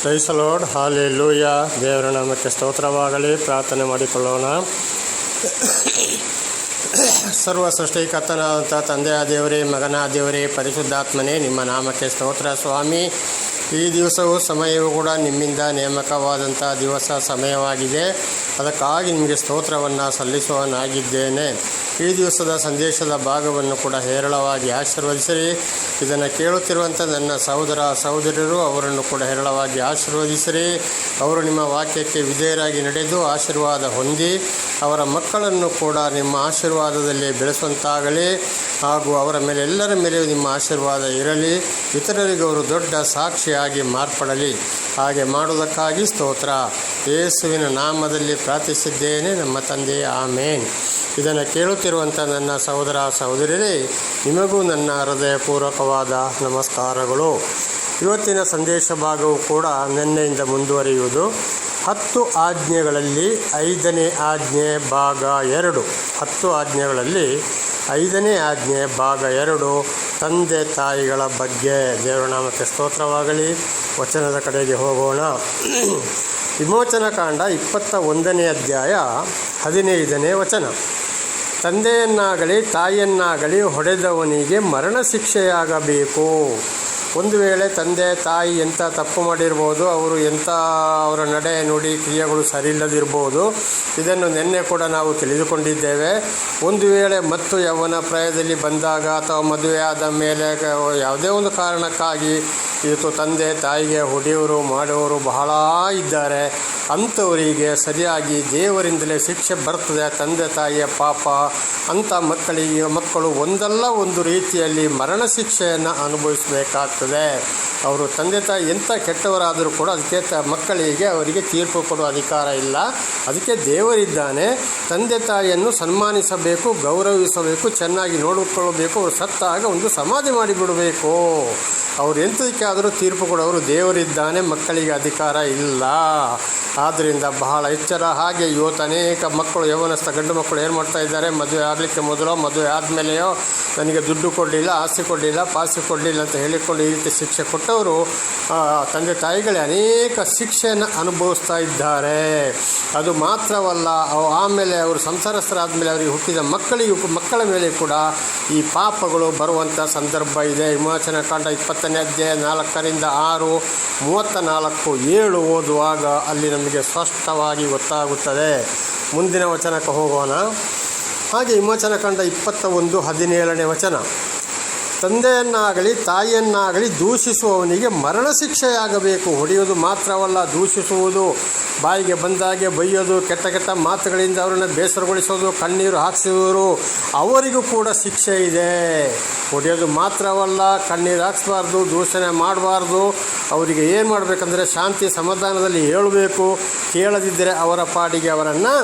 ಕ್ರೈಸಲೋಡ್ ಹಾಲೆ ಲೂಯ ದೇವರ ನಾಮಕ್ಕೆ ಸ್ತೋತ್ರವಾಗಲಿ. ಪ್ರಾರ್ಥನೆ ಮಾಡಿಕೊಳ್ಳೋಣ. ಸರ್ವ ಸೃಷ್ಟಿಕರ್ತನಾದಂಥ ತಂದೆಯ ದೇವರೇ, ಮಗನ ದೇವರೇ, ಪರಿಶುದ್ಧಾತ್ಮನೇ ನಿಮ್ಮ ನಾಮಕ್ಕೆ ಸ್ತೋತ್ರ ಸ್ವಾಮಿ. ಈ ದಿವಸವು ಸಮಯವೂ ಕೂಡ ನಿಮ್ಮಿಂದ ನೇಮಕವಾದಂಥ ದಿವಸ ಸಮಯವಾಗಿದೆ. ಅದಕ್ಕಾಗಿ ನಿಮಗೆ ಸ್ತೋತ್ರವನ್ನು ಸಲ್ಲಿಸುವನಾಗಿದ್ದೇನೆ ಈ ದಿವಸದ ಸಂದೇಶದ ಭಾಗವನ್ನು ಕೂಡ ಹೇರಳವಾಗಿ ಆಶೀರ್ವದಿಸಿರಿ. ಇದನ್ನು ಕೇಳುತ್ತಿರುವಂಥ ನನ್ನ ಸಹೋದರ ಸಹೋದರರು ಅವರನ್ನು ಕೂಡ ಹೇರಳವಾಗಿ ಆಶೀರ್ವದಿಸಿರಿ. ಅವರು ನಿಮ್ಮ ವಾಕ್ಯಕ್ಕೆ ವಿಧೇಯರಾಗಿ ನಡೆದು ಆಶೀರ್ವಾದ ಹೊಂದಿ, ಅವರ ಮಕ್ಕಳನ್ನು ಕೂಡ ನಿಮ್ಮ ಆಶೀರ್ವಾದದಲ್ಲಿ ಬೆಳೆಸುವಂತಾಗಲಿ. ಹಾಗೂ ಅವರ ಮೇಲೆ ಎಲ್ಲರ ಮೇಲೆಯೂ ನಿಮ್ಮ ಆಶೀರ್ವಾದ ಇರಲಿ. ಇತರರಿಗೆ ಅವರು ದೊಡ್ಡ ಸಾಕ್ಷಿಯಾಗಿ ಮಾರ್ಪಡಲಿ. ಹಾಗೆ ಮಾಡುವುದಕ್ಕಾಗಿ ಸ್ತೋತ್ರ. ಯೇಸುವಿನ ನಾಮದಲ್ಲಿ ಪ್ರಾರ್ಥಿಸಿದ್ದೇನೆ ನಮ್ಮ ತಂದೆಯ. ಆಮೇನ್. ಇದನ್ನು ಕೇಳುತ್ತಿರುವಂಥ ನನ್ನ ಸಹೋದರ ಸಹೋದರಿಯರೇ, ನಿಮಗೂ ನನ್ನ ಹೃದಯಪೂರ್ವಕವಾದ ನಮಸ್ಕಾರಗಳು. ಇವತ್ತಿನ ಸಂದೇಶ ಭಾಗವು ಕೂಡ ನಿನ್ನೆಯಿಂದ ಮುಂದುವರಿಯುವುದು. ಹತ್ತು ಆಜ್ಞೆಗಳಲ್ಲಿ ಐದನೇ ಆಜ್ಞೆ ಭಾಗ ಎರಡು. ಹತ್ತು ಆಜ್ಞೆಗಳಲ್ಲಿ ಐದನೇ ಆಜ್ಞೆ ಭಾಗ ಎರಡು, ತಂದೆ ತಾಯಿಗಳ ಬಗ್ಗೆ. ದೇವರನಾಮಕ್ಕೆ ಸ್ತೋತ್ರವಾಗಲಿ. ವಚನದ ಕಡೆಗೆ ಹೋಗೋಣ. ವಿಮೋಚನಾ ಕಾಂಡ ಇಪ್ಪತ್ತ ಒಂದನೇ ಅಧ್ಯಾಯ ಹದಿನೈದನೇ ವಚನ. ತಂದೆಯನ್ನಾಗಲಿ ತಾಯಿಯನ್ನಾಗಲಿ ಹೊಡೆದವನಿಗೆ ಮರಣ ಶಿಕ್ಷೆಯಾಗಬೇಕು ಒಂದು ವೇಳೆ ತಂದೆ, ತಾಯಿ ಎಂಥ ತಪ್ಪು ಮಾಡಿರ್ಬೋದು, ಅವರು ಎಂಥ ಅವರ ನಡೆ ನುಡಿ ಕ್ರಿಯೆಗಳು ಸರಿಯಿಲ್ಲದಿರ್ಬೋದು, ಇದನ್ನು ನಿನ್ನೆ ಕೂಡ ನಾವು ತಿಳಿದುಕೊಂಡಿದ್ದೇವೆ. ಒಂದು ವೇಳೆ ಮತ್ತು ಯೌವನ ಪ್ರಾಯದಲ್ಲಿ ಬಂದಾಗ ಅಥವಾ ಮದುವೆ ಆದ ಮೇಲೆ ಯಾವುದೇ ಒಂದು ಕಾರಣಕ್ಕಾಗಿ ಇವತ್ತು ತಂದೆ, ತಾಯಿಗೆ, ಹೊಡೆಯವರು ಮಾಡೋರು ಬಹಳ ಇದ್ದಾರೆ. ಅಂಥವರಿಗೆ ಸರಿಯಾಗಿ ದೇವರಿಂದಲೇ ಶಿಕ್ಷೆ ಬರ್ತದೆ. ತಂದೆ, ತಾಯಿಯ ಪಾಪ, ಅಂಥ ಮಕ್ಕಳಿಗೆ, ಮಕ್ಕಳು ಒಂದಲ್ಲ ಒಂದು ರೀತಿಯಲ್ಲಿ ಮರಣ ಶಿಕ್ಷೆಯನ್ನು ಅನುಭವಿಸಬೇಕಾಗ್ತದೆ. ಅವರು ತಂದೆ, ತಾಯಿ ಎಂಥ ಕೆಟ್ಟವರಾದರೂ ಕೂಡ ಅದಕ್ಕೆ ತ, ಮಕ್ಕಳಿಗೆ ಅವರಿಗೆ ತೀರ್ಪು ಕೊಡುವ ಅಧಿಕಾರ ಇಲ್ಲ. ಅದಕ್ಕೆ ದೇವರಿದ್ದಾನೆ. ತಂದೆ, ತಾಯಿಯನ್ನು ಸನ್ಮಾನಿಸಬೇಕು, ಗೌರವಿಸಬೇಕು, ಚೆನ್ನಾಗಿ ನೋಡಿಕೊಳ್ಳಬೇಕು, ಅವರು ಸತ್ತಾಗ ಒಂದು ಸಮಾಧಿ ಮಾಡಿಬಿಡಬೇಕು. ಅವರು ಎಂಥದಕ್ಕೆ ಆದರೂ ತೀರ್ಪು ಕೊಡೋರು ದೇವರಿದ್ದಾನೆ, ಮಕ್ಕಳಿಗೆ ಅಧಿಕಾರ ಇಲ್ಲ. ಆದ್ದರಿಂದ ಬಹಳ ಎಚ್ಚರ. ಹಾಗೆ ಇವತ್ತು ಅನೇಕ ಮಕ್ಕಳು, ಯೌವನಸ್ಥ ಗಂಡು ಮಕ್ಕಳು ಏನು ಮಾಡ್ತಾ ಇದ್ದಾರೆ? ಮದುವೆ ಆಗಲಿಕ್ಕೆ ಮೊದಲೋ, ಮದುವೆ ಆದಮೇಲೆಯೋ ನನಗೆ ದುಡ್ಡು ಕೊಡಲಿಲ್ಲ, ಆಸ್ತಿ ಕೊಡಲಿಲ್ಲ ಪಾಸಿ ಕೊಡಲಿಲ್ಲ ಅಂತ ಹೇಳಿಕೊಂಡು ಈ ರೀತಿ ಶಿಕ್ಷೆ ಕೊಟ್ಟವರು ತಂದೆ ತಾಯಿಗಳೇ ಅನೇಕ ಶಿಕ್ಷೆಯನ್ನು ಅನುಭವಿಸ್ತಾ ಇದ್ದಾರೆ. ಅದು ಮಾತ್ರವಲ್ಲ ಆಮೇಲೆ ಅವರು ಸಂಸಾರಸ್ಥರಾದಮೇಲೆ ಅವರಿಗೆ ಹುಟ್ಟಿದ ಮಕ್ಕಳಿಗೂ ಮಕ್ಕಳ ಮೇಲೆ ಕೂಡ ಈ ಪಾಪಗಳು ಬರುವಂಥ ಸಂದರ್ಭ ಇದೆ. ವಿಮೋಚನ ಕಾಂಡ ಇಪ್ಪತ್ತನೇ ಅಧ್ಯಾಯ ನಾಲ್ಕರಿಂದ ಆರು ಮೂವತ್ತ ನಾಲ್ಕು ಏಳು ಓದುವಾಗ ಅಲ್ಲಿ ನಮಗೆ ಸ್ಪಷ್ಟವಾಗಿ ಗೊತ್ತಾಗುತ್ತದೆ. ಮುಂದಿನ ವಚನಕ್ಕೆ ಹೋಗೋಣ. ಹಾಗೆ ವಿಮೋಚನ ಕಂಡ ಇಪ್ಪತ್ತ ಒಂದು ಹದಿನೇಳನೇ ವಚನ. ತಂದೆಯನ್ನಾಗಲಿ ತಾಯಿಯನ್ನಾಗಲಿ ದೂಷಿಸುವವನಿಗೆ ಮರಣ ಶಿಕ್ಷೆಯಾಗಬೇಕು ಹೊಡೆಯೋದು ಮಾತ್ರವಲ್ಲ, ದೂಷಿಸುವುದು. ಬಾಯಿಗೆ ಬಂದಾಗೆ ಬೈಯೋದು, ಕೆಟ್ಟ ಕೆಟ್ಟ ಮಾತುಗಳಿಂದ ಅವರನ್ನು ಬೇಸರಗೊಳಿಸೋದು, ಕಣ್ಣೀರು ಹಾಕಿಸುವರು ಅವರಿಗೂ ಕೂಡ ಶಿಕ್ಷೆ ಇದೆ. ಹೊಡೆಯೋದು ಮಾತ್ರವಲ್ಲ, ಕಣ್ಣೀರು ಹಾಕ್ಸ್ಬಾರ್ದು, ದೂಷಣೆ ಮಾಡಬಾರ್ದು. ಅವರಿಗೆ ಏನು ಮಾಡಬೇಕಂದ್ರೆ ಶಾಂತಿ ಸಮಾಧಾನದಲ್ಲಿ ಹೇಳಬೇಕು. ಕೇಳದಿದ್ದರೆ ಅವರ ಪಾಡಿಗೆ ಅವರನ್ನು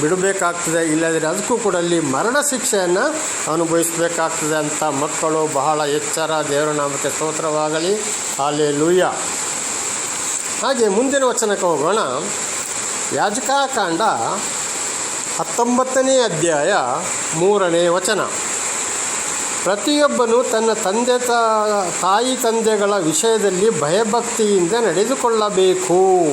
ಬಿಡಬೇಕಾಗ್ತದೆ. ಇಲ್ಲದಿದ್ದರೆ ಅದಕ್ಕೂ ಕೂಡ ಅಲ್ಲಿ ಮರಣ ಶಿಕ್ಷೆಯನ್ನು ಅನುಭವಿಸಬೇಕಾಗ್ತದೆ ಅಂತ ಮಕ್ಕಳು ಬಹಳ ಎಚ್ಚರ ದೇವರ ನಾಮಕ್ಕೆ ಸ್ತೋತ್ರವಾಗಲಿ. ಅಲ್ಲೇ ಲೂಯ್ಯ ಹಾಗೆ ಮುಂದಿನ ವಚನಕ್ಕೆ ಹೋಗೋಣ. ಯಾಜಕಾಕಾಂಡ ಹತ್ತೊಂಬತ್ತನೇ ಅಧ್ಯಾಯ ಮೂರನೇ ವಚನ. ಪ್ರತಿಯೊಬ್ಬನು ತನ್ನ ತಂದೆ ತಾಯಿ ತಂದೆಗಳ ವಿಷಯದಲ್ಲಿ ಭಯಭಕ್ತಿಯಿಂದ ನಡೆದುಕೊಳ್ಳಬೇಕು.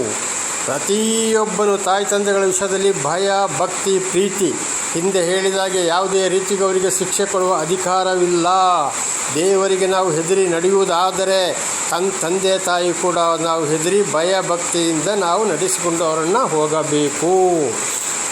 ಪ್ರತಿಯೊಬ್ಬನು ತಾಯಿ ತಂದೆಗಳ ವಿಷಯದಲ್ಲಿ ಭಯ, ಭಕ್ತಿ, ಪ್ರೀತಿ. ಹಿಂದೆ ಹೇಳಿದಾಗೆ ಯಾವುದೇ ರೀತಿಗೆ ಅವರಿಗೆ ಶಿಕ್ಷೆ ಕೊಡುವ ಅಧಿಕಾರವಿಲ್ಲ. ದೇವರಿಗೆ ನಾವು ಹೆದರಿ ನಡೆಯುವುದಾದರೆ ತನ್ ತಂದೆ ತಾಯಿ ಕೂಡ ನಾವು ಹೆದರಿ ಭಯ ಭಕ್ತಿಯಿಂದ ನಾವು ನಡೆಸಿಕೊಂಡು ಅವರನ್ನು ಹೋಗಬೇಕು.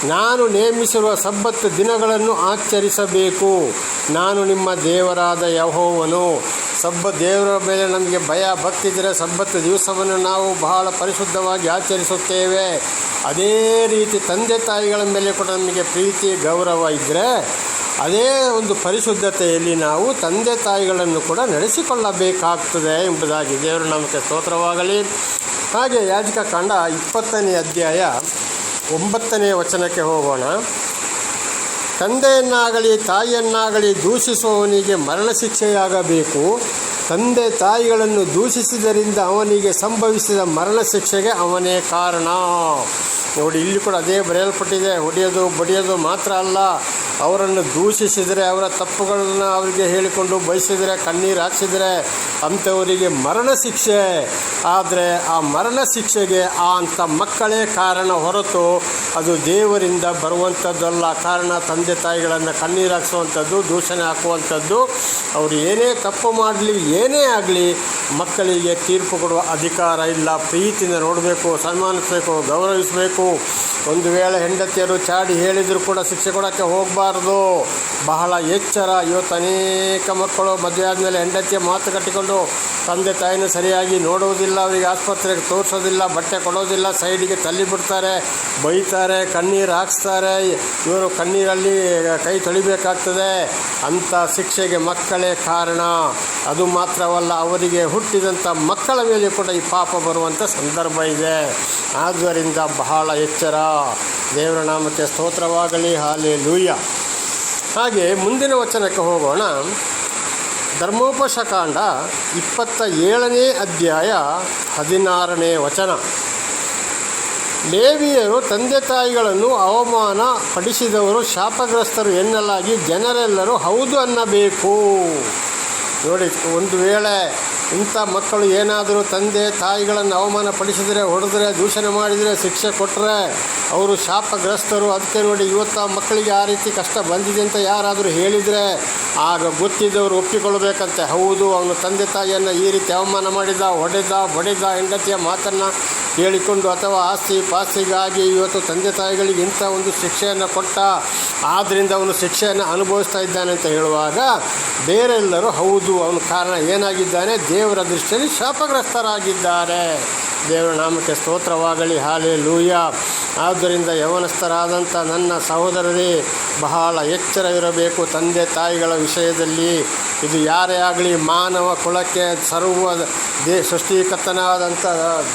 ನಾನು ನೇಮಿಸಿರುವ ಸಬ್ಬತ್ತು ದಿನಗಳನ್ನು ಆಚರಿಸಬೇಕು. ನಾನು ನಿಮ್ಮ ದೇವರಾದ ಯಹೋವನು. ಸಬ್ಬ ದೇವರ ಮೇಲೆ ನಮಗೆ ಭಯ ಭಕ್ತಿ ಇದ್ದರೆ ಸಬ್ಬತ್ತು ದಿವಸವನ್ನು ನಾವು ಬಹಳ ಪರಿಶುದ್ಧವಾಗಿ ಆಚರಿಸುತ್ತೇವೆ. ಅದೇ ರೀತಿ ತಂದೆ ತಾಯಿಗಳ ಮೇಲೆ ಕೂಡ ನಮಗೆ ಪ್ರೀತಿ ಗೌರವ ಇದ್ದರೆ ಅದೇ ಒಂದು ಪರಿಶುದ್ಧತೆಯಲ್ಲಿ ನಾವು ತಂದೆ ತಾಯಿಗಳನ್ನು ಕೂಡ ನಡೆಸಿಕೊಳ್ಳಬೇಕಾಗ್ತದೆ ಎಂಬುದಾಗಿ ದೇವರ ನಮಗೆ ಸ್ತೋತ್ರವಾಗಲಿ. ಹಾಗೆ ಯಾಜಕ ಕಾಂಡ ಇಪ್ಪತ್ತನೇ ಅಧ್ಯಾಯ ಒಂಬತ್ತನೇ ವಚನಕ್ಕೆ ಹೋಗೋಣ. ತಂದೆಯನ್ನಾಗಲಿ ತಾಯಿಯನ್ನಾಗಲಿ ದೂಷಿಸುವವನಿಗೆ ಮರಣ ಶಿಕ್ಷೆಯಾಗಬೇಕು ತಂದೆ ತಾಯಿಗಳನ್ನು ದೂಷಿಸಿದ್ದರಿಂದ ಅವನಿಗೆ ಸಂಭವಿಸಿದ ಮರಣ ಶಿಕ್ಷೆಗೆ ಅವನೇ ಕಾರಣ. ನೋಡಿ, ಇಲ್ಲಿ ಕೂಡ ಅದೇ ಬರೆಯಲ್ಪಟ್ಟಿದೆ, ಹೊಡೆಯೋದು, ಬಡಿಯೋದು ಮಾತ್ರ ಅಲ್ಲ ಅವರನ್ನು ದೂಷಿಸಿದರೆ, ಅವರ ತಪ್ಪುಗಳನ್ನು ಅವರಿಗೆ ಹೇಳಿಕೊಂಡು ಬಯಸಿದರೆ, ಕಣ್ಣೀರು ಹಾಕ್ಸಿದರೆ ಅಂಥವರಿಗೆ ಮರಣ ಶಿಕ್ಷೆ. ಆದರೆ ಆ ಮರಣ ಶಿಕ್ಷೆಗೆ ಆ ಅಂಥ ಮಕ್ಕಳೇ ಕಾರಣ ಹೊರತು ಅದು ದೇವರಿಂದ ಬರುವಂಥದ್ದಲ್ಲ. ಕಾರಣ ತಂದೆ ತಾಯಿಗಳನ್ನು ಕಣ್ಣೀರು ಹಾಕ್ಸುವಂಥದ್ದು, ದೂಷಣೆ ಹಾಕುವಂಥದ್ದು. ಅವರು ಏನೇ ತಪ್ಪು ಮಾಡಲಿ, ಏನೇ ಆಗಲಿ ಮಕ್ಕಳಿಗೆ ತೀರ್ಪು ಕೊಡುವ ಅಧಿಕಾರ ಇಲ್ಲ. ಪ್ರೀತಿಯಿಂದ ನೋಡಬೇಕು, ಸನ್ಮಾನಿಸಬೇಕು, ಗೌರವಿಸಬೇಕು. ಒಂದು ವೇಳೆ ಹೆಂಡತಿಯರು ಚಾಡಿ ಹೇಳಿದರೂ ಕೂಡ ಶಿಕ್ಷೆ ಕೊಡೋಕ್ಕೆ ಹೋಗಬಾರ್ದು. ಬಹಳ ಎಚ್ಚರ. ಇವತ್ತು ಅನೇಕ ಮಕ್ಕಳು ಮದುವೆ ಆದಮೇಲೆ ಹೆಂಡತಿಯ ಮಾತು ಕಟ್ಟಿಕೊಂಡು ತಂದೆ ತಾಯಿನ ಸರಿಯಾಗಿ ನೋಡುವುದಿಲ್ಲ, ಅವರಿಗೆ ಆಸ್ಪತ್ರೆಗೆ ತೋರಿಸೋದಿಲ್ಲ, ಬಟ್ಟೆ ಕೊಡೋದಿಲ್ಲ, ಸೈಡಿಗೆ ತಳ್ಳಿ ಬಿಡ್ತಾರೆ, ಬೈತಾರೆ, ಕಣ್ಣೀರು ಹಾಕ್ಸ್ತಾರೆ. ಇವರು ಕಣ್ಣೀರಲ್ಲಿ ಕೈ ತೊಳಿಬೇಕಾಗ್ತದೆ. ಅಂಥ ಶಿಕ್ಷೆಗೆ ಮಕ್ಕಳೇ ಕಾರಣ. ಅದು ಮಾತ್ರವಲ್ಲ, ಅವರಿಗೆ ಹುಟ್ಟಿದಂಥ ಮಕ್ಕಳ ಮೇಲೆ ಕೂಡ ಈ ಪಾಪ ಬರುವಂಥ ಸಂದರ್ಭ ಇದೆ. ಆದ್ದರಿಂದ ಬಹಳ ಎಚ್ಚರ. ದೇವರ ನಾಮಕ್ಕೆ ಸ್ತೋತ್ರವಾಗಲಿ ಹಾಲೆ ಲೂಯ್ಯ ಹಾಗೆ ಮುಂದಿನ ವಚನಕ್ಕೆ ಹೋಗೋಣ. ಧರ್ಮೋಪಶಕಾಂಡ ಇಪ್ಪತ್ತ ಏಳನೇ ಅಧ್ಯಾಯ ಹದಿನಾರನೇ ವಚನ. ಲೇವಿಯರು ತಂದೆ ತಾಯಿಗಳನ್ನು ಅವಮಾನ ಪಡಿಸಿದವರು ಶಾಪಗ್ರಸ್ತರು ಎನ್ನಲಾಗಿ ಜನರೆಲ್ಲರೂ ಹೌದು ಅನ್ನಬೇಕು. ನೋಡಿ, ಒಂದು ವೇಳೆ ಇಂಥ ಮಕ್ಕಳು ಏನಾದರೂ ತಂದೆ ತಾಯಿಗಳನ್ನು ಅವಮಾನ ಪಡಿಸಿದರೆ ಹೊಡೆದ್ರೆ, ದೂಷಣೆ ಮಾಡಿದರೆ, ಶಿಕ್ಷೆ ಕೊಟ್ಟರೆ ಅವರು ಶಾಪಗ್ರಸ್ತರು. ಅದಕ್ಕೆ ನೋಡಿ ಇವತ್ತು ಆ ಮಕ್ಕಳಿಗೆ ಆ ರೀತಿ ಕಷ್ಟ ಬಂದಿದೆ ಅಂತ ಯಾರಾದರೂ ಹೇಳಿದರೆ ಆಗ ಗೊತ್ತಿದ್ದವರು ಒಪ್ಪಿಕೊಳ್ಳಬೇಕಂತೆ ಹೌದು, ಅವನು ತಂದೆ ತಾಯಿಯನ್ನು ಈ ರೀತಿ ಅವಮಾನ ಮಾಡಿದ, ಹೊಡೆದ, ಬಡಿದ ಹೆಂಡತಿಯ ಮಾತನ್ನು ಕೇಳಿಕೊಂಡು ಅಥವಾ ಆಸ್ತಿ ಪಾಸ್ತಿಗಾಗಿ ಇವತ್ತು ತಂದೆ ತಾಯಿಗಳಿಗೆ ಇಂಥ ಒಂದು ಶಿಕ್ಷೆಯನ್ನು ಕೊಟ್ಟ ಆದ್ದರಿಂದ ಅವನು ಶಿಕ್ಷೆಯನ್ನು ಅನುಭವಿಸ್ತಾ ಇದ್ದಾನೆ ಅಂತ ಹೇಳುವಾಗ ಬೇರೆಲ್ಲರೂ ಹೌದು, ಅವನ ಕಾರಣ ಏನಾಗಿದ್ದಾನೆ? ದೇವರ ದೃಷ್ಟಿಯಲ್ಲಿ ಶಾಪಗ್ರಸ್ತರಾಗಿದ್ದಾರೆ. ದೇವರ ನಾಮಕ್ಕೆ ಸ್ತೋತ್ರವಾಗಲಿ ಹಾಲೆ ಲೂಯ ಆದ್ದರಿಂದ ಯವನಸ್ಥರಾದಂಥ ನನ್ನ ಸಹೋದರರೇ, ಬಹಳ ಎಚ್ಚರವಿರಬೇಕು ತಂದೆ ತಾಯಿಗಳ ವಿಷಯದಲ್ಲಿ. ಇದು ಯಾರೇ ಆಗಲಿ, ಮಾನವ ಕುಲಕ್ಕೆ ಸರ್ವ ದೇ, ಸೃಷ್ಟಿಕರ್ತನಾದಂಥ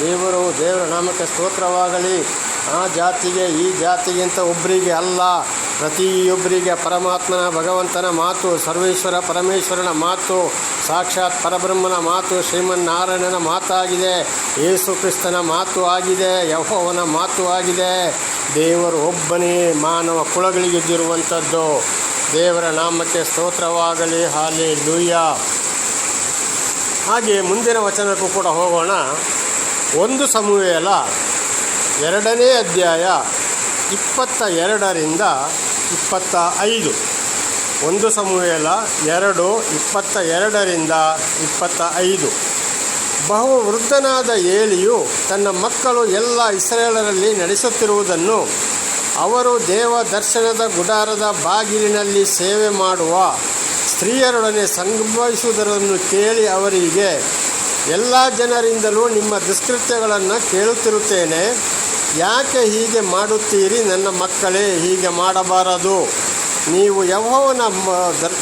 ದೇವರು ದೇವರ ನಾಮಕ್ಕೆ ಸ್ತೋತ್ರವಾಗಲಿ. ಆ ಜಾತಿಗೆ, ಈ ಜಾತಿಗಿಂತ ಒಬ್ಬರಿಗೆ ಅಲ್ಲ. ಪ್ರತಿಯೊಬ್ಬರಿಗೆ ಪರಮಾತ್ಮನ ಭಗವಂತನ ಮಾತು, ಸರ್ವೇಶ್ವರ ಪರಮೇಶ್ವರನ ಮಾತು, ಸಾಕ್ಷಾತ್ ಪರಬ್ರಹ್ಮನ ಮಾತು, ಶ್ರೀಮನ್ನಾರಾಯಣನ ಮಾತಾಗಿದೆ ಯೇಸು ಕ್ರಿಸ್ತನ ಮಾತು ಆಗಿದೆ, ಯಹೋವನ ಮಾತು ಆಗಿದೆ. ದೇವರು ಒಬ್ಬನೇ ಮಾನವ ಕುಳಗಳಿಗಿದ್ದಿರುವಂಥದ್ದು ದೇವರ ನಾಮಕ್ಕೆ ಸ್ತೋತ್ರವಾಗಲಿ ಹಾಲಿ ಲೂಯ್ಯ ಹಾಗೆ ಮುಂದಿನ ವಚನಕ್ಕೂ ಕೂಡ ಹೋಗೋಣ. ಒಂದು ಸಮುವೇಲ ಎರಡನೇ ಅಧ್ಯಾಯ ಇಪ್ಪತ್ತ ಎರಡರಿಂದ ಇಪ್ಪತ್ತ ಐದು. ಒಂದು ಸಮೂಹಲ ಎರಡು, ಇಪ್ಪತ್ತ ಎರಡರಿಂದ ಇಪ್ಪತ್ತ ಐದು. ಬಹು ವೃದ್ಧನಾದ ಏಳಿಯು ತನ್ನ ಮಕ್ಕಳು ಎಲ್ಲ ಇಸ್ರೇಲರಲ್ಲಿ ನಡೆಸುತ್ತಿರುವುದನ್ನು ಅವರು ದೇವ ದರ್ಶನದ ಗುಡಾರದ ಬಾಗಿಲಿನಲ್ಲಿ ಸೇವೆ ಮಾಡುವ ಸ್ತ್ರೀಯರೊಡನೆ ಸಂಭವಿಸುವುದರನ್ನು ಕೇಳಿ ಅವರಿಗೆ, ಎಲ್ಲ ಜನರಿಂದಲೂ ನಿಮ್ಮ ದುಷ್ಕೃತ್ಯಗಳನ್ನು ಕೇಳುತ್ತಿರುತ್ತೇನೆ. ಯಾಕೆ ಹೀಗೆ ಮಾಡುತ್ತೀರಿ ನನ್ನ ಮಕ್ಕಳೇ? ಹೀಗೆ ಮಾಡಬಾರದು. ನೀವು ಯಹೋವನ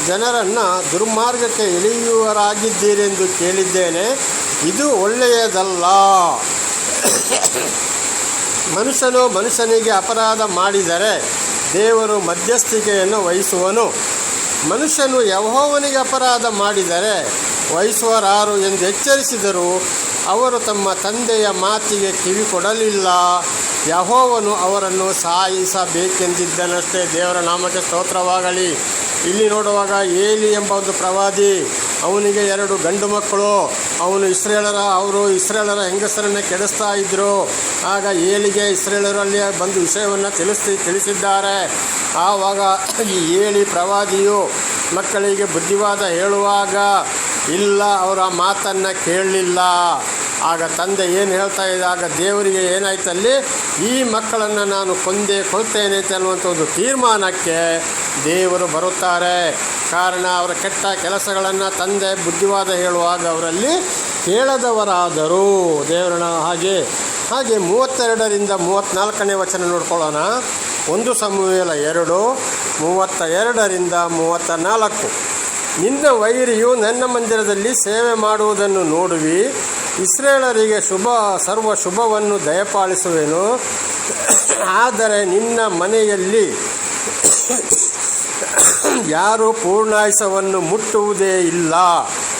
ಜನರನ್ನು ದುರ್ಮಾರ್ಗಕ್ಕೆ ಇಳಿಯುವರಾಗಿದ್ದೀರೆಂದು ಕೇಳಿದ್ದೇನೆ. ಇದು ಒಳ್ಳೆಯದಲ್ಲ. ಮನುಷ್ಯನು ಮನುಷ್ಯನಿಗೆ ಅಪರಾಧ ಮಾಡಿದರೆ ದೇವರು ಮಧ್ಯಸ್ಥಿಕೆಯನ್ನು ವಹಿಸುವನು. ಮನುಷ್ಯನು ಯಹೋವನಿಗೆ ಅಪರಾಧ ಮಾಡಿದರೆ ವಹಿಸುವರಾರು ಎಂದು ಎಚ್ಚರಿಸಿದರು ಅವರು ತಮ್ಮ ತಂದೆಯ ಮಾತಿಗೆ ಕಿವಿ ಕೊಡಲಿಲ್ಲ ಯಹೋವನು ಅವರನ್ನು ಸಾಯಿಸಬೇಕೆಂದಿದ್ದನಷ್ಟೇ ದೇವರ ನಾಮಕ್ಕೆ ಸ್ತೋತ್ರವಾಗಲಿ. ಇಲ್ಲಿ ನೋಡುವಾಗ ಏಲಿ ಎಂಬ ಒಂದು ಪ್ರವಾದಿ, ಅವನಿಗೆ ಎರಡು ಗಂಡು ಮಕ್ಕಳು. ಅವನು ಇಸ್ರೇಲರ, ಅವರು ಇಸ್ರೇಲರ ಹೆಂಗಸರನ್ನು ಕೆಡಿಸ್ತಾ ಇದ್ದರು ಆಗ ಏಲಿಗೆ ಇಸ್ರೇಲರಲ್ಲಿ ಬಂದು ವಿಷಯವನ್ನು ತಿಳಿಸಿ, ತಿಳಿಸಿದ್ದಾರೆ. ಆವಾಗ ಈ ಏಳಿ ಪ್ರವಾದಿಯು ಮಕ್ಕಳಿಗೆ ಬುದ್ಧಿವಾದ ಹೇಳುವಾಗ, ಇಲ್ಲ, ಅವರ ಮಾತನ್ನು ಕೇಳಲಿಲ್ಲ. ಆಗ ತಂದೆ ಏನು ಹೇಳ್ತಾ ಇದ್ದಾಗ ದೇವರಿಗೆ ಏನಾಯ್ತಲ್ಲಿ? ಈ ಮಕ್ಕಳನ್ನು ನಾನು ಕೊಂದೇ ಕೊಡ್ತೇನೆ ಅಂತ ಅನ್ನುವಂಥ ಒಂದು ತೀರ್ಮಾನಕ್ಕೆ ದೇವರು ಬರುತ್ತಾರೆ. ಕಾರಣ ಅವರ ಕೆಟ್ಟ ಕೆಲಸಗಳನ್ನು ತಂದೆ ಬುದ್ಧಿವಾದ ಹೇಳುವಾಗ ಅವರಲ್ಲಿ ಕೇಳದವರಾದರೂ. ದೇವರನ ಹಾಗೆ. ಹಾಗೆ ಮೂವತ್ತೆರಡರಿಂದ ಮೂವತ್ತ್ನಾಲ್ಕನೇ ವಚನ ನೋಡ್ಕೊಳ್ಳೋಣ. ಒಂದು ಸಮೂಹಲ ಎರಡು ಮೂವತ್ತ ಎರಡರಿಂದ ಮೂವತ್ತ ನಾಲ್ಕು ನಿನ್ನ ವೈರಿಯು ನನ್ನ ಮಂದಿರದಲ್ಲಿ ಸೇವೆ ಮಾಡುವುದನ್ನು ನೋಡುವಿ. ಇಸ್ರೇಲರಿಗೆ ಶುಭ, ಸರ್ವ ಶುಭವನ್ನು ದಯಪಾಲಿಸುವೆನು. ಆದರೆ ನಿನ್ನ ಮನೆಯಲ್ಲಿ ಯಾರು ಪೂರ್ಣಾಯಸವನ್ನು ಮುಟ್ಟುವುದೇ ಇಲ್ಲ.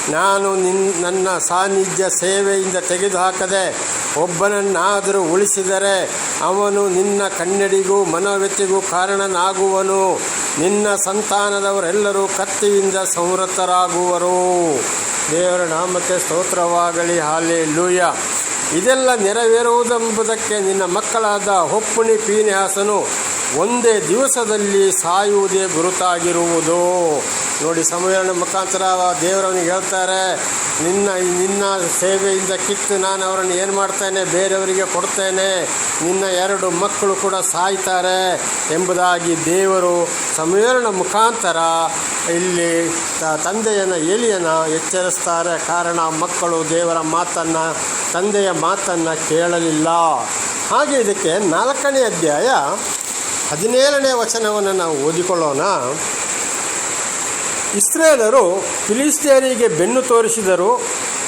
ನಾನು ನಿನ್, ನನ್ನ ಸಾನ್ನಿಧ್ಯ ಸೇವೆಯಿಂದ ತೆಗೆದುಹಾಕದೆ ಒಬ್ಬನನ್ನಾದರೂ ಉಳಿಸಿದರೆ ಅವನು ನಿನ್ನ ಕನ್ನಡಿಗೂ ಮನೋವ್ಯತಿಗೂ ಕಾರಣನಾಗುವನು. ನಿನ್ನ ಸಂತಾನದವರೆಲ್ಲರೂ ಕತ್ತಿಯಿಂದ ಸಂವೃತರಾಗುವರು ದೇವರ ನಾಮಕ್ಕೆ ಸ್ತೋತ್ರವಾಗಲಿ ಹಾಲೆ ಲೂಯ ಇದೆಲ್ಲ ನೆರವೇರುವುದೆಂಬುದಕ್ಕೆ ನಿನ್ನ ಮಕ್ಕಳಾದ ಹೊಪ್ಪುಣಿ ಪೀನಿಹಾಸನು ಒಂದೇ ದಿವಸದಲ್ಲಿ ಸಾಯುವುದೇ ಗುರುತಾಗಿರುವುದು. ನೋಡಿ ಸಮಯನ ಮುಖಾಂತರ ದೇವರವನಿಗೆ ಹೇಳ್ತಾರೆ, ನಿನ್ನ ನಿನ್ನ ಸೇವೆಯಿಂದ ಕಿತ್ತು ನಾನು ಅವರನ್ನು ಏನು ಮಾಡ್ತೇನೆ? ಬೇರೆಯವರಿಗೆ ಕೊಡ್ತೇನೆ. ನಿನ್ನ ಎರಡು ಮಕ್ಕಳು ಕೂಡ ಸಾಯ್ತಾರೆ. ಎಂಬುದಾಗಿ ದೇವರು ಸಮಯನ ಮುಖಾಂತರ ಇಲ್ಲಿ ತ- ತಂದೆಯನ ಎಲಿಯನ ಎಚ್ಚರಿಸ್ತಾರೆ. ಕಾರಣ ಮಕ್ಕಳು ದೇವರ ಮಾತನ್ನು, ತಂದೆಯ ಮಾತನ್ನು ಕೇಳಲಿಲ್ಲ. ಹಾಗೆ ಇದಕ್ಕೆ ನಾಲ್ಕನೇ ಅಧ್ಯಾಯ ಹದಿನೇಳನೇ ವಚನವನ್ನು ನಾವು ಓದಿಕೊಳ್ಳೋಣ. ಇಸ್ರೇಲರು ಫಿಲಿಸ್ತಿಯರಿಗೆ ಬೆನ್ನು ತೋರಿಸಿದರು,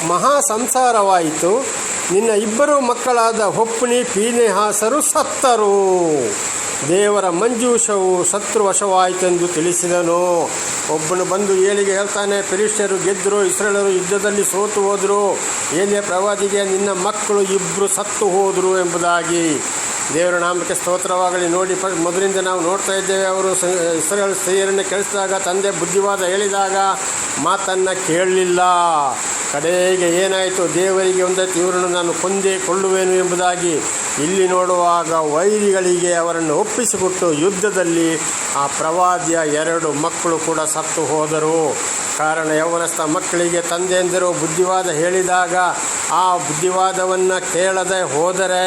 ಮಹಾ ಸಂಸಾರವಾಯಿತು, ನಿನ್ನ ಇಬ್ಬರು ಮಕ್ಕಳಾದ ಹೊಪ್ಪುಣಿ ಪೀನೆಹಾಸರು ಸತ್ತರು. ದೇವರ ಮಂಜೂಷವು ಶತ್ರುವಶವಾಯಿತೆಂದು ತಿಳಿಸಿದನು. ಒಬ್ಬನು ಬಂದು ಏಳಿಗೆ ಹೇಳ್ತಾನೆ ಫಿಲಿಸ್ಟರು ಗೆದ್ದರು ಇಸ್ರೇಲರು ಯುದ್ಧದಲ್ಲಿ ಸೋತು ಹೋದರು. ಏಲಿಯ ಪ್ರವಾದಿಗೆ, ನಿನ್ನ ಮಕ್ಕಳು ಇಬ್ಬರು ಸತ್ತು ಹೋದರು ಎಂಬುದಾಗಿ. ದೇವರ ನಾಮಕ್ಕೆ ಸ್ತೋತ್ರವಾಗಲಿ. ನೋಡಿ ಮೊದಲಿಂದ ನಾವು ನೋಡ್ತಾ ಇದ್ದೇವೆ, ಅವರು ಇಸ್ರೇಲ್ ಸ್ತ್ರೀಯರನ್ನು ಕೇಳಿಸಿದಾಗ, ತಂದೆ ಬುದ್ಧಿವಾದ ಹೇಳಿದಾಗ ಮಾತನ್ನು ಕೇಳಲಿಲ್ಲ. ಕಡೆಗೆ ಏನಾಯಿತು? ದೇವರಿಗೆ ಒಂದತ್ತು ಇವರನ್ನು ನಾನು ಕೊಂದೇ ಕೊಳ್ಳುವೆನು ಎಂಬುದಾಗಿ ಇಲ್ಲಿ ನೋಡುವಾಗ ವೈರಿಗಳಿಗೆ ಅವರನ್ನು ಒಪ್ಪಿಸಿಬಿಟ್ಟು ಯುದ್ಧದಲ್ಲಿ ಆ ಪ್ರವಾದಿಯ ಎರಡು ಮಕ್ಕಳು ಕೂಡ ಸತ್ತು ಹೋದರು. ಕಾರಣ ಯೌವನಸ್ಥ ಮಕ್ಕಳಿಗೆ ತಂದೆಯಂದಿರು ಬುದ್ಧಿವಾದ ಹೇಳಿದಾಗ ಆ ಬುದ್ಧಿವಾದವನ್ನು ಕೇಳದೆ ಹೋದರೆ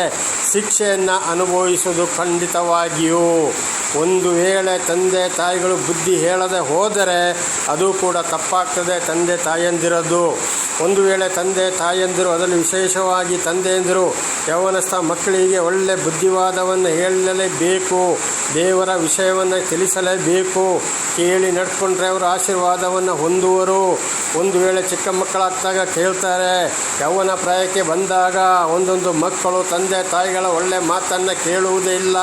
ಶಿಕ್ಷೆಯನ್ನು ಅನುಭವಿಸುವುದು ಖಂಡಿತವಾಗಿಯೂ. ಒಂದು ವೇಳೆ ತಂದೆ ತಾಯಿಗಳು ಬುದ್ಧಿ ಹೇಳದೆ ಹೋದರೆ ಅದು ಕೂಡ ತಪ್ಪಾಗ್ತದೆ ತಂದೆ ತಾಯಂದಿರದು ಒಂದು ವೇಳೆ ತಂದೆ ತಾಯಂದಿರು ಅದರಲ್ಲಿ ವಿಶೇಷವಾಗಿ ತಂದೆಯಂದಿರು ಯೌವನಸ್ಥ ಮಕ್ಕಳಿಗೆ ಒಳ್ಳೆ ಬುದ್ಧಿವಾದವನ್ನು ಹೇಳಲೇಬೇಕು, ದೇವರ ವಿಷಯವನ್ನು ತಿಳಿಸಲೇಬೇಕು, ಕೇಳಿ ನಡ್ಕೊಂಡ್ರೆ ಅವರು ಆಶೀರ್ವಾದವನ್ನು ಹೊಂದುವರು ಒಂದು ವೇಳೆ ಚಿಕ್ಕ ಮಕ್ಕಳಾಗ್ತಾಗ ಕೇಳ್ತಾರೆ, ಯೌವನ ಪ್ರಾಯಕ್ಕೆ ಬಂದಾಗ ಒಂದೊಂದು ಮಕ್ಕಳು, ತಂದೆ, ತಾಯಿಗಳ ಒಳ್ಳೆ ಮಾತನ್ನು ಕೇಳುವುದೇ ಇಲ್ಲ.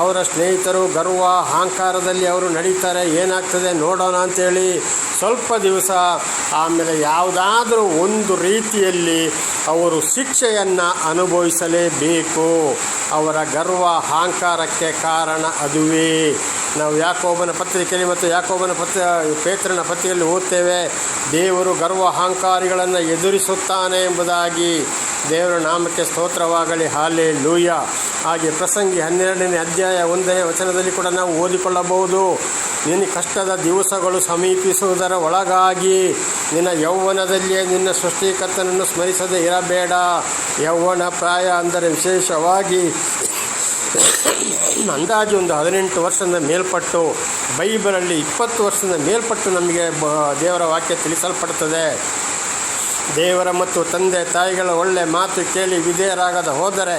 ಅವರ ಸ್ನೇಹಿತರು ಗರ್ವ ಅಹಂಕಾರದಲ್ಲಿ ಅವರು ನಡೀತಾರೆ. ಏನಾಗ್ತದೆ ನೋಡೋಣ ಅಂತೇಳಿ ಸ್ವಲ್ಪ ದಿವಸ ಆಮೇಲೆ ಯಾವುದಾದರೂ ಒಂದು ರೀತಿಯಲ್ಲಿ ಅವರು ಶಿಕ್ಷೆಯನ್ನು ಅನುಭವಿಸಲೇಬೇಕು. ಅವರ ಗರ್ವ ಅಹಂಕಾರಕ್ಕೆ ಕಾರಣ ಅದುವೇ. ನಾವು ಯಾಕೋಬನ ಪತ್ರಿಕೆಯಲ್ಲಿ ಮತ್ತು ಯಾಕೋಬನ ಪತ್ರ ಪೇತ್ರನ ಪತ್ರಿಕೆಯಲ್ಲಿ ಓದ್ತೇವೆ, ದೇವರು ಗರ್ವ ಅಹಂಕಾರಿಗಳನ್ನು ಎದುರಿಸುತ್ತಾನೆ ಎಂಬುದಾಗಿ ದೇವರ ನಾಮಕ್ಕೆ ಸ್ತೋತ್ರವಾಗಲಿ. ಹಾಲೆ ಲೂಯ ಹಾಗೆ ಪ್ರಸಂಗಿ ಹನ್ನೆರಡನೇ ಅಧ್ಯಾಯ ಒಂದನೇ ವಚನದಲ್ಲಿ ಕೂಡ ನಾವು ಓದಿಕೊಳ್ಳಬಹುದು. ನಿನ್ನ ಕಷ್ಟದ ದಿವಸಗಳು ಸಮೀಪಿಸುವುದರ ಒಳಗಾಗಿ ನಿನ್ನ ಯೌವನದಲ್ಲಿಯೇ ನಿನ್ನ ಸೃಷ್ಟಿಕರ್ತನನ್ನು ಸ್ಮರಿಸದೆ ಇರಬೇಡ. ಯೌವನ ಪ್ರಾಯ ಅಂದರೆ ವಿಶೇಷವಾಗಿ ಅಂದಾಜು ಒಂದು ಹದಿನೆಂಟು ವರ್ಷದ ಮೇಲ್ಪಟ್ಟು, ಬೈಬಲಲ್ಲಿ ಇಪ್ಪತ್ತು ವರ್ಷದ ಮೇಲ್ಪಟ್ಟು ನಮಗೆ ದೇವರ ವಾಕ್ಯ ತಿಳಿಸಲ್ಪಡುತ್ತದೆ ದೇವರ ಮತ್ತು ತಂದೆ ತಾಯಿಗಳ ಒಳ್ಳೆ ಮಾತು ಕೇಳಿ ವಿಧೇಯರಾಗದ ಹೋದರೆ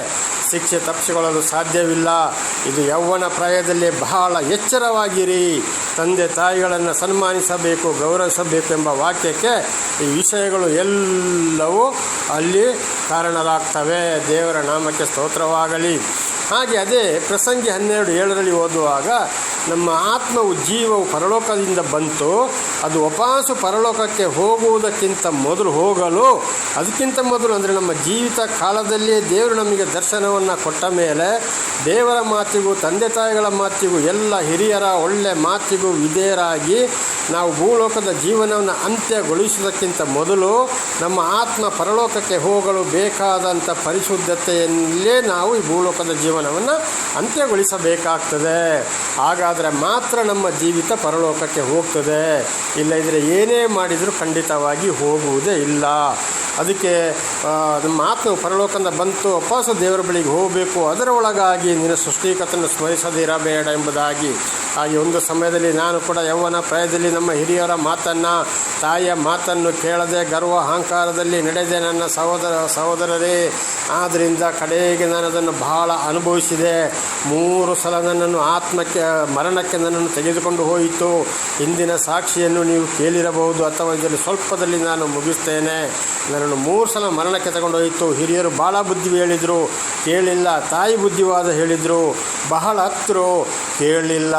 ಶಿಕ್ಷೆ ತಪ್ಪಿಸಿಕೊಳ್ಳಲು ಸಾಧ್ಯವಿಲ್ಲ. ಇದು ಯೌವನ ಪ್ರಾಯದಲ್ಲಿ ಬಹಳ ಎಚ್ಚರವಾಗಿರಿ. ತಂದೆ ತಾಯಿಗಳನ್ನು ಸನ್ಮಾನಿಸಬೇಕು ಗೌರವಿಸಬೇಕು ಎಂಬ ವಾಕ್ಯಕ್ಕೆ ಈ ವಿಷಯಗಳು ಎಲ್ಲವೂ ಅಲ್ಲಿ ಕಾರಣರಾಗ್ತವೆ. ದೇವರ ನಾಮಕ್ಕೆ ಸ್ತೋತ್ರವಾಗಲಿ. ಹಾಗೆ ಅದೇ ಪ್ರಸಂಗಿ ಹನ್ನೆರಡು ಏಳರಲ್ಲಿ ಓದುವಾಗ ನಮ್ಮ ಆತ್ಮವು ಜೀವವು ಪರಲೋಕದಿಂದ ಬಂತು, ಅದು ಉಪಾಸು ಪರಲೋಕಕ್ಕೆ ಹೋಗುವುದಕ್ಕಿಂತ ಮೊದಲು ಹೋಗಲು, ಅದಕ್ಕಿಂತ ಮೊದಲು ಅಂದರೆ ನಮ್ಮ ಜೀವಿತ ಕಾಲದಲ್ಲಿಯೇ ದೇವರು ನಮಗೆ ದರ್ಶನವನ್ನು ಕೊಟ್ಟ ಮೇಲೆ, ದೇವರ ಮಾತಿಗೂ, ತಂದೆ ತಾಯಿಗಳ ಮಾತಿಗೂ, ಎಲ್ಲ ಹಿರಿಯರ ಒಳ್ಳೆ ಮಾತಿಗೂ ವಿಧೇಯರಾಗಿ ನಾವು ಭೂಲೋಕದ ಜೀವನವನ್ನು ಅಂತ್ಯಗೊಳಿಸುವುದಕ್ಕಿಂತ ಮೊದಲು ನಮ್ಮ ಆತ್ಮ ಪರಲೋಕಕ್ಕೆ ಹೋಗಲು ಬೇಕಾದಂಥ ಪರಿಶುದ್ಧತೆಯಲ್ಲೇ ನಾವು ಈ ಭೂಲೋಕದ ಜೀವನವನ್ನು ಅಂತ್ಯಗೊಳಿಸಬೇಕಾಗ್ತದೆ. ಹಾಗಾದರೆ ಮಾತ್ರ ನಮ್ಮ ಜೀವಿತ ಪರಲೋಕಕ್ಕೆ ಹೋಗ್ತದೆ. ಇಲ್ಲದಿದ್ದರೆ ಏನೇ ಮಾಡಿದರೂ ಖಂಡಿತವಾಗಿ ಹೋಗುವುದೇ ಇಲ್ಲ. ಅದಕ್ಕೆ ಮಾತು ಆತ್ಮವು ಪರಲೋಕದಿಂದ ಬಂತು ವಾಪಸ್ ದೇವರ ಬಳಿಗೆ ಹೋಗಬೇಕು, ಅದರ ಒಳಗಾಗಿ ನಿನ್ನ ಸೃಷ್ಟಿಕತನ್ನು ಸ್ಮರಿಸದಿರಬೇಡ ಎಂಬುದಾಗಿ. ಹಾಗೆ ಒಂದು ಸಮಯದಲ್ಲಿ ನಾನು ಕೂಡ ಯೌವನ ಪ್ರಾಯದಲ್ಲಿ ನಮ್ಮ ಹಿರಿಯರ ಮಾತನ್ನು, ತಾಯಿಯ ಮಾತನ್ನು ಕೇಳದೆ, ಗರ್ವ ಅಹಂಕಾರದಲ್ಲಿ ನಡೆದೆ ನನ್ನ ಸಹೋದರ, ಸಹೋದರರೇ. ಆದ್ದರಿಂದ ಕಡೆಗೆ ನಾನು ಅದನ್ನು ಬಹಳ ಅನುಭವಿಸಿದೆ. ಮೂರು ಸಲ ನನ್ನನ್ನು ಆತ್ಮಕ್ಕೆ, ಮರಣಕ್ಕೆ ನನ್ನನ್ನು ತೆಗೆದುಕೊಂಡು ಹೋಯಿತು. ಇಂದಿನ ಸಾಕ್ಷಿಯನ್ನು ನೀವು ಕೇಳಿರಬಹುದು, ಅಥವಾ ಇದರಲ್ಲಿ ಸ್ವಲ್ಪದಲ್ಲಿ ನಾನು ಮುಗಿಸ್ತೇನೆ. ಅವನನ್ನು ಮೂರು ಸಲ ಮರಣಕ್ಕೆ ತಗೊಂಡೋಯಿತು. ಹಿರಿಯರು ಭಾಳ ಬುದ್ಧಿ ಹೇಳಿದರು. ಕೇಳಿಲ್ಲ. ತಾಯಿ ಬುದ್ಧಿವಾದ ಹೇಳಿದರು. ಬಹಳ ಹತ್ತರು ಕೇಳಲಿಲ್ಲ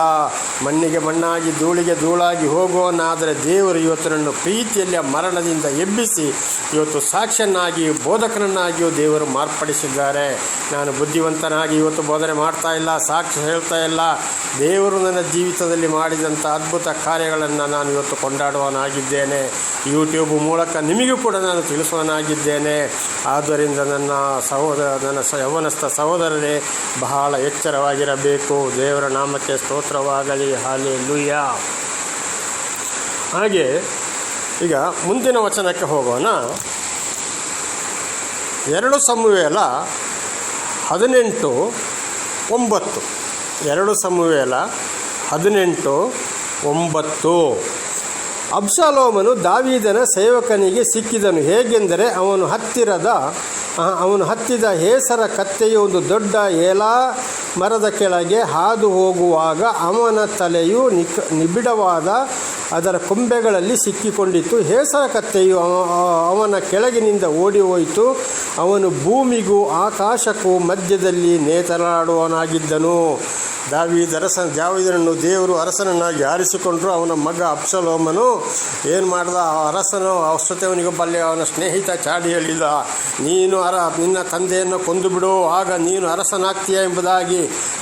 ಮಣ್ಣಿಗೆ ಮಣ್ಣಾಗಿ, ಧೂಳಿಗೆ ಧೂಳಾಗಿ ಹೋಗುವನಾದರೆ ದೇವರು ಇವತ್ತರನ್ನು ಪ್ರೀತಿಯಲ್ಲಿ ಮರಣದಿಂದ ಎಬ್ಬಿಸಿ ಇವತ್ತು ಸಾಕ್ಷಿಯನ್ನಾಗಿಯೂ ಬೋಧಕನನ್ನಾಗಿಯೂ ದೇವರು ಮಾರ್ಪಡಿಸಿದ್ದಾರೆ. ನಾನು ಬುದ್ಧಿವಂತನಾಗಿ ಇವತ್ತು ಬೋಧನೆ ಮಾಡ್ತಾ ಇಲ್ಲ, ಸಾಕ್ಷಿ ಹೇಳ್ತಾ ಇಲ್ಲ. ದೇವರು ನನ್ನ ಜೀವಿತದಲ್ಲಿ ಮಾಡಿದಂಥ ಅದ್ಭುತ ಕಾರ್ಯಗಳನ್ನು ನಾನು ಇವತ್ತು ಕೊಂಡಾಡುವನಾಗಿದ್ದೇನೆ ಯೂಟ್ಯೂಬ್ ಮೂಲಕ ನಿಮಗೂ ಕೂಡ ನಾನು ತಿಳಿಸುವನಾಗಿದ್ದೇನೆ ಆದ್ದರಿಂದ ನನ್ನ ಸಹೋದರ, ನನ್ನ ಸ, ಯೌವನಸ್ಥ ಸಹೋದರರೇ, ಬಹಳ ಎಚ್ಚರವಾಗಿರಬೇಕು. ದೇವರ ನಾಮಕ್ಕೆ ಸ್ತೋತ್ರವಾಗಲಿ. ಹಾಲಿ ಲುಯ್ಯ ಹಾಗೆ, ಈಗ ಮುಂದಿನ ವಚನಕ್ಕೆ ಹೋಗೋಣ. ಎರಡು ಸಮುವೇಲ ಹದಿನೆಂಟು ಒಂಬತ್ತು. ಎರಡು ಸಮುವೇಲ ಹದಿನೆಂಟು ಒಂಬತ್ತು. ಅಬ್ಷಾಲೋಮನು ದಾವೀದನ ಸೇವಕನಿಗೆ ಸಿಕ್ಕಿದನು. ಹೇಗೆಂದರೆ ಅವನು ಹತ್ತಿರದ ಅವನು ಹತ್ತಿದ ಹೇಸರ ಕತ್ತೆಯು ಒಂದು ದೊಡ್ಡ ಏಲಾ ಮರದ ಕೆಳಗೆ ಹಾದು ಹೋಗುವಾಗ ಅವನ ತಲೆಯು ನಿಕ್, ನಿಬಿಡವಾದ ಅದರ ಕೊಂಬೆಗಳಲ್ಲಿ ಸಿಕ್ಕಿಕೊಂಡಿತ್ತು. ಹೇಸರ ಕತ್ತೆಯು ಅವ- ಅವನ ಕೆಳಗಿನಿಂದ ಓಡಿ ಹೋಯಿತು. ಅವನು ಭೂಮಿಗೂ ಆಕಾಶಕ್ಕೂ ಮಧ್ಯದಲ್ಲಿ ನೇತರಾಡುವನಾಗಿದ್ದನು ದಾವಿದರಸ ದಾವೀದನನ್ನು ದೇವರು ಅರಸನನ್ನಾಗಿ ಆರಿಸಿಕೊಂಡ್ರು. ಅವನ ಮಗ ಅಪ್ಸಲೋಮನು ಏನು ಮಾಡ್ದ? ಆ ಅರಸನು ಅವಶ್ಯತೆಯವನಿಗೊಬ್ಬ ಬಲ್ಲೆ, ಅವನ ಸ್ನೇಹಿತ ಚಾಡಿ ಹೇಳಿದ, ನೀನು ಅರ, ನಿನ್ನ ತಂದೆಯನ್ನು ಕೊಂದು ಬಿಡು ಆಗ ನೀನು ಅರಸನಾಗ್ತೀಯ ಎಂಬುದಾಗಿ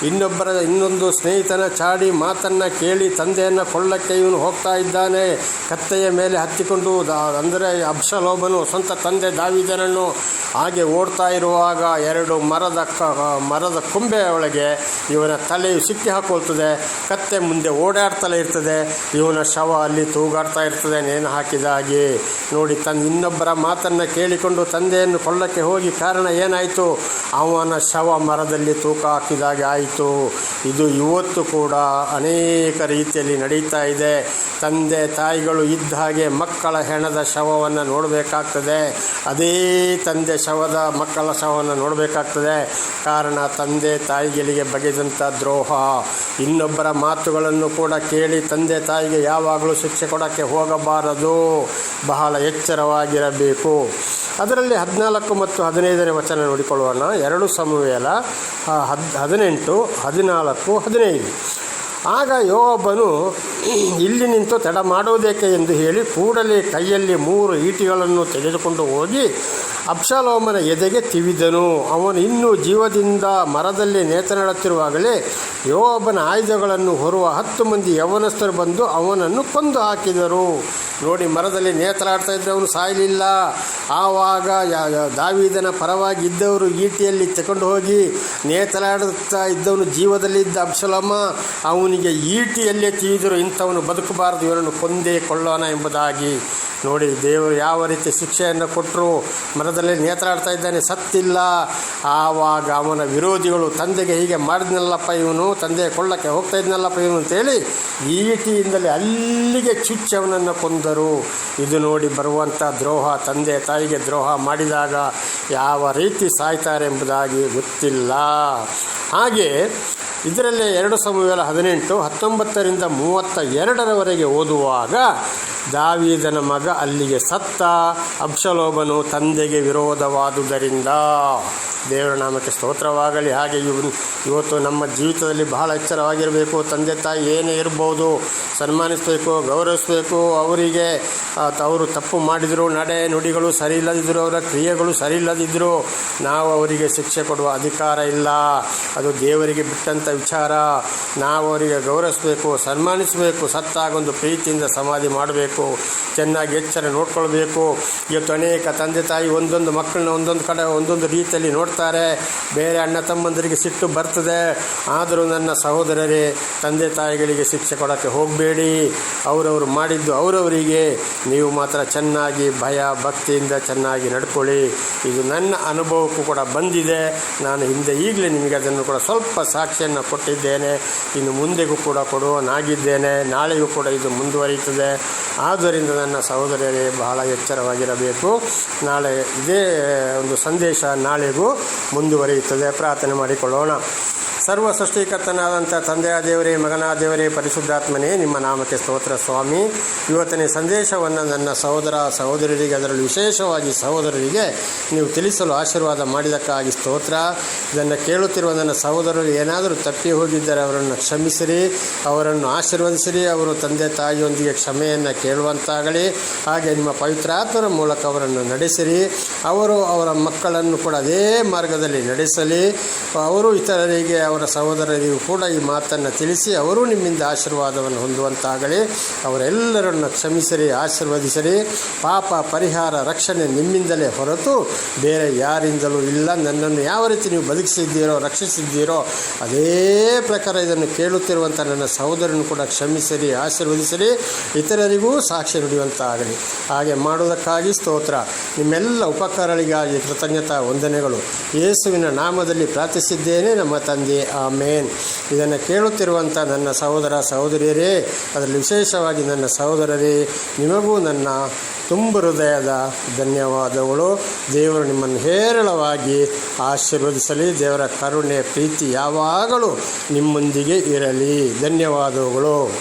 ಇನ್ನೊಬ್ಬರ, ಇನ್ನೊಂದು ಸ್ನೇಹಿತನ ಚಾಡಿ ಮಾತನ್ನು ಕೇಳಿ ತಂದೆಯನ್ನು ಕೊಳ್ಳಕ್ಕೆ ಇವನು ಹೋಗ್ತಾ ಇದ್ದಾನೆ. ಕತ್ತೆಯ ಮೇಲೆ ಹತ್ತಿಕೊಂಡು ಅಂದರೆ ಅಪ್ಸಲೋಮನು ಸ್ವಂತ ತಂದೆ ದಾವಿದನನ್ನು ಹಾಗೆ ಓಡ್ತಾ ಇರುವಾಗ ಎರಡು ಮರದ ಕ ಮರದ ಕೊಂಬೆಯ ಒಳಗೆ ಇವನ ತಲೆಯು ಸಿಕ್ಕಿ ಹಾಕೊಳ್ತದೆ ಕತ್ತೆ ಮುಂದೆ ಓಡಾಡ್ತಲೇ ಇರ್ತದೆ. ಇವನ ಶವ ಅಲ್ಲಿ ತೂಗಾಡ್ತಾ ಇರ್ತದೆ. ನೇಣು ಹಾಕಿದ ಹಾಗೆ. ನೋಡಿ ತನ್ನ ಇನ್ನೊಬ್ಬರ ಮಾತನ್ನು ಕೇಳಿಕೊಂಡು ತಂದೆಯನ್ನು ಕೊಳ್ಳಕ್ಕೆ ಹೋಗಿ ಕಾರಣ ಏನಾಯಿತು? ಅವನ ಶವ ಮರದಲ್ಲಿ ತೂಕ ಹಾಕಿದಾಗೆ ಆಯಿತು. ಇದು ಇವತ್ತು ಕೂಡ ಅನೇಕ ರೀತಿಯಲ್ಲಿ ನಡೀತಾ ಇದೆ. ತಂದೆ, ತಾಯಿಗಳು ಇದ್ದ ಹಾಗೆ ಮಕ್ಕಳ ಹೆಣದ ಶವವನ್ನು ನೋಡಬೇಕಾಗ್ತದೆ. ಅದೇ ತಂದೆ ಶವದ ಮಕ್ಕಳ ಶವವನ್ನು ನೋಡಬೇಕಾಗ್ತದೆ. ಕಾರಣ ತಂದೆ ತಾಯಿಗಳಿಗೆ ಬಗೆದಂಥ ದ್ರೋಹ. ಇನ್ನೊಬ್ಬರ ಮಾತುಗಳನ್ನು ಕೂಡ ಕೇಳಿ ತಂದೆ ತಾಯಿಗೆ ಯಾವಾಗಲೂ ಶಿಕ್ಷೆ ಕೊಡೋಕ್ಕೆ ಹೋಗಬಾರದು. ಬಹಳ ಎಚ್ಚರವಾಗಿರಬೇಕು. ಅದರಲ್ಲಿ ಹದಿನಾಲ್ಕು ಮತ್ತು ಹದಿನೈದನೇ ವಚನ ನೋಡಿಕೊಳ್ಳೋಣ. ಎರಡು ಸಮುವೇಲ ಹದ್, ಹದಿನೆಂಟು, ಹದಿನಾಲ್ಕು, ಹದಿನೈದು. ಆಗ ಯೋಬನು ಇಲ್ಲಿ ನಿಂತು ತಡ ಮಾಡುವುದೇಕೆ ಎಂದು ಹೇಳಿ ಕೂಡಲೇ ಕೈಯಲ್ಲಿ ಮೂರು ಈಟಿಗಳನ್ನು ತೆಗೆದುಕೊಂಡು ಹೋಗಿ ಅಬ್ಷಾಲೋಮನ ಎದೆಗೆ ತಿವಿದನು. ಅವನು ಇನ್ನೂ ಜೀವದಿಂದ ಮರದಲ್ಲಿ ನೇತನಾಡುತ್ತಿರುವಾಗಲೇ ಯೋಬನ ಆಯುಧಗಳನ್ನು ಹೊರುವ ಹತ್ತು ಮಂದಿ ಯವನಸ್ಥರು ಬಂದು ಅವನನ್ನು ಕೊಂದು ಹಾಕಿದರು. ನೋಡಿ, ಮರದಲ್ಲಿ ನೇತಲಾಡ್ತಾ ಇದ್ದರೆ ಅವನು ಸಾಯಲಿಲ್ಲ. ಆವಾಗ ದಾವೀದನ ಪರವಾಗಿ ಇದ್ದವರು ಈಟಿಯಲ್ಲಿ ತಗೊಂಡು ಹೋಗಿ ನೇತಲಾಡುತ್ತಾ ಇದ್ದವನು ಜೀವದಲ್ಲಿದ್ದ ಅಬ್ಸಲಮ್ಮ ಅವನಿಗೆ ಈಟಿಯಲ್ಲೇ ತಿವಿದರು ಇಂಥವನು ಬದುಕಬಾರದು, ಇವನನ್ನು ಕೊಂದೇ ಕೊಳ್ಳೋಣ ಎಂಬುದಾಗಿ. ನೋಡಿ, ದೇವರು ಯಾವ ರೀತಿ ಶಿಕ್ಷೆಯನ್ನು ಕೊಟ್ಟರು ಮರದಲ್ಲಿ ನೇತ್ರಾಡ್ತಾ ಇದ್ದಾನೆ, ಸತ್ತಿಲ್ಲ. ಆವಾಗ ಅವನ ವಿರೋಧಿಗಳು ತಂದೆಗೆ ಹೀಗೆ ಮಾಡಿದ್ನಲ್ಲಪ್ಪ ಇವನು ತಂದೆ ಕೊಳ್ಳಕ್ಕೆ ಹೋಗ್ತಾ ಇದ್ನಲ್ಲಪ್ಪ ಇವನು ಅಂತೇಳಿ ಈಟಿಯಿಂದಲೇ ಅಲ್ಲಿಗೆ ಚುಚ್ಚಿ ಅವನನ್ನು ಕೊಂದರು. ಇದು ನೋಡಿ ಬರುವಂಥ ದ್ರೋಹ, ತಂದೆ ತಾಯಿಗೆ ದ್ರೋಹ ಮಾಡಿದಾಗ ಯಾವ ರೀತಿ ಸಾಯ್ತಾರೆ ಎಂಬುದಾಗಿ ಗೊತ್ತಿಲ್ಲ. ಹಾಗೆ ಇದರಲ್ಲೇ ಎರಡು ಸಾವಿರದ ಹದಿನೆಂಟು, ಹತ್ತೊಂಬತ್ತರಿಂದ ಮೂವತ್ತ ಎರಡರವರೆಗೆ ಓದುವಾಗ ದಾವೀದನ ಮಗ ಅಲ್ಲಿಗೆ ಸತ್ತ. ಅಬ್ಷಲೋಬನು ತಂದೆಗೆ ವಿರೋಧವಾದುದರಿಂದ ದೇವರ ನಾಮಕ್ಕೆ ಸ್ತೋತ್ರವಾಗಲಿ. ಹಾಗೆ ಇವನು ಇವತ್ತು ನಮ್ಮ ಜೀವಿತದಲ್ಲಿ ಬಹಳ ಎಚ್ಚರವಾಗಿರಬೇಕು. ತಂದೆ ತಾಯಿ ಏನೇ ಇರ್ಬೋದು, ಸನ್ಮಾನಿಸಬೇಕು, ಗೌರವಿಸಬೇಕು, ಅವರಿಗೆ ಅವರು ತಪ್ಪು ಮಾಡಿದರು, ನಡೆ ನುಡಿಗಳು ಸರಿ ಇಲ್ಲದಿದ್ದರು ಅವರ ಕ್ರಿಯೆಗಳು ಸರಿ ಇಲ್ಲದಿದ್ದರು ನಾವು ಅವರಿಗೆ ಶಿಕ್ಷೆ ಕೊಡುವ ಅಧಿಕಾರ ಇಲ್ಲ. ಅದು ದೇವರಿಗೆ ಬಿಟ್ಟಂಥ ವಿಚಾರ. ನಾವು ಅವರಿಗೆ ಗೌರವಿಸಬೇಕು, ಸನ್ಮಾನಿಸಬೇಕು, ಸತ್ತಾಗೊಂದು ಪ್ರೀತಿಯಿಂದ ಸಮಾಧಿ ಮಾಡಬೇಕು. ಚೆನ್ನಾಗಿ ಎಚ್ಚರ ನೋಡ್ಕೊಳ್ಬೇಕು. ಇವತ್ತು ಅನೇಕ ತಂದೆ ತಾಯಿ ಒಂದೊಂದು ಮಕ್ಕಳನ್ನ ಒಂದೊಂದು ಕಡೆ, ಒಂದೊಂದು ರೀತಿಯಲ್ಲಿ ನೋಡ್ತಾರೆ. ಬೇರೆ ಅಣ್ಣ ತಮ್ಮಂದರಿಗೆ ಸಿಟ್ಟು ಬರ್ತದೆ. ಆದರೂ ನನ್ನ ಸಹೋದರರೇ, ತಂದೆ ತಾಯಿಗಳಿಗೆ ಶಿಕ್ಷೆ ಕೊಡೋಕ್ಕೆ ಹೋಗಬೇಡಿ. ಅವರವರು ಮಾಡಿದ್ದು ಅವರವರಿಗೆ. ನೀವು ಮಾತ್ರ ಚೆನ್ನಾಗಿ ಭಯ, ಭಕ್ತಿಯಿಂದ ಚೆನ್ನಾಗಿ ನಡ್ಕೊಳ್ಳಿ. ಇದು ನನ್ನ ಅನುಭವಕ್ಕೂ ಕೂಡ ಬಂದಿದೆ. ನಾನು ಹಿಂದೆ ಈಗಲೇ ನಿಮಗೆ ಅದನ್ನು ಕೂಡ ಸ್ವಲ್ಪ ಸಾಕ್ಷಿಯನ್ನು ಕೊಟ್ಟಿದ್ದೇನೆ. ಇನ್ನು ಮುಂದೆಗೂ ಕೂಡ ಕೊಡುವನಾಗಿದ್ದೇನೆ ನಾಳೆಗೂ ಕೂಡ ಇದು ಮುಂದುವರಿಯುತ್ತದೆ. ಆದ್ದರಿಂದ ನನ್ನ ಸಹೋದರರೇ ಬಹಳ ಎಚ್ಚರವಾಗಿರಬೇಕು. ನಾಳೆ ಇದೇ ಒಂದು ಸಂದೇಶ ನಾಳೆಗೂ ಮುಂದುವರಿಯುತ್ತದೆ. ಪ್ರಾರ್ಥನೆ ಮಾಡಿಕೊಳ್ಳೋಣ. ಸರ್ವ ಸೃಷ್ಟಿಕರ್ತನಾದಂಥ ತಂದೆಯ ದೇವರೇ ಮಗನ ದೇವರೇ ಪರಿಶುದ್ಧಾತ್ಮನೇ ನಿಮ್ಮ ನಾಮಕ್ಕೆ ಸ್ತೋತ್ರ ಸ್ವಾಮಿ. ಇವತ್ತಿನ ಸಂದೇಶವನ್ನು ನನ್ನ ಸಹೋದರ ಸಹೋದರರಿಗೆ, ಅದರಲ್ಲಿ ವಿಶೇಷವಾಗಿ ಸಹೋದರರಿಗೆ ನೀವು ತಿಳಿಸಲು ಆಶೀರ್ವಾದ ಮಾಡಿದಕ್ಕಾಗಿ ಸ್ತೋತ್ರ. ಇದನ್ನು ಕೇಳುತ್ತಿರುವ ನನ್ನ ಸಹೋದರರು ಏನಾದರೂ ತಪ್ಪಿ ಹೋಗಿದ್ದರೆ ಅವರನ್ನು ಕ್ಷಮಿಸಿರಿ, ಅವರನ್ನು ಆಶೀರ್ವದಿಸಿರಿ, ಅವರು ತಂದೆ ತಾಯಿಯೊಂದಿಗೆ ಕ್ಷಮೆಯನ್ನು ಕೇಳುವಂತಾಗಲಿ. ಹಾಗೆ ನಿಮ್ಮ ಪವಿತ್ರಾತ್ಮರ ಮೂಲಕ ಅವರನ್ನು ನಡೆಸಿರಿ, ಅವರು ಅವರ ಮಕ್ಕಳನ್ನು ಕೂಡ ಅದೇ ಮಾರ್ಗದಲ್ಲಿ ನಡೆಸಲಿ. ಅವರು ಇತರರಿಗೆ ಅವರ ಸಹೋದರರಿಗೂ ಕೂಡ ಈ ಮಾತನ್ನು ತಿಳಿಸಿ ಅವರು ನಿಮ್ಮಿಂದ ಆಶೀರ್ವಾದವನ್ನು ಹೊಂದುವಂತಾಗಲಿ. ಅವರೆಲ್ಲರನ್ನು ಕ್ಷಮಿಸಿರಿ, ಆಶೀರ್ವದಿಸಿರಿ. ಪಾಪ ಪರಿಹಾರ, ರಕ್ಷಣೆ ನಿಮ್ಮಿಂದಲೇ ಹೊರತು ಬೇರೆ ಯಾರಿಂದಲೂ ಇಲ್ಲ. ನನ್ನನ್ನು ಯಾವ ರೀತಿ ನೀವು ಬದುಕಿಸಿದ್ದೀರೋ, ರಕ್ಷಿಸಿದ್ದೀರೋ, ಅದೇ ಪ್ರಕಾರ ಇದನ್ನು ಕೇಳುತ್ತಿರುವಂಥ ನನ್ನ ಸಹೋದರನ್ನು ಕೂಡ ಕ್ಷಮಿಸಿರಿ, ಆಶೀರ್ವದಿಸಿರಿ. ಇತರರಿಗೂ ಸಾಕ್ಷಿ ನುಡಿಯುವಂತಾಗಲಿ. ಹಾಗೆ ಮಾಡುವುದಕ್ಕಾಗಿ ಸ್ತೋತ್ರ. ನಿಮ್ಮೆಲ್ಲ ಉಪಕಾರಗಳಿಗಾಗಿ ಕೃತಜ್ಞತಾ ವಂದನೆಗಳು. ಯೇಸುವಿನ ನಾಮದಲ್ಲಿ ಪ್ರಾರ್ಥಿಸಿದ್ದೇನೆ. ನಮ್ಮ ತಂದೆ ಆಮೇನ್. ಇದನ್ನು ಕೇಳುತ್ತಿರುವಂಥ ನನ್ನ ಸಹೋದರ ಸಹೋದರಿಯರೇ, ಅದರಲ್ಲಿ ವಿಶೇಷವಾಗಿ ನನ್ನ ಸಹೋದರರೇ, ನಿಮಗೂ ನನ್ನ ತುಂಬ ಹೃದಯದ ಧನ್ಯವಾದಗಳು. ದೇವರು ನಿಮ್ಮನ್ನು ಹೇರಳವಾಗಿ ಆಶೀರ್ವದಿಸಲಿ. ದೇವರ ಕರುಣೆ, ಪ್ರೀತಿ ಯಾವಾಗಲೂ ನಿಮ್ಮೊಂದಿಗೆ ಇರಲಿ. ಧನ್ಯವಾದಗಳು.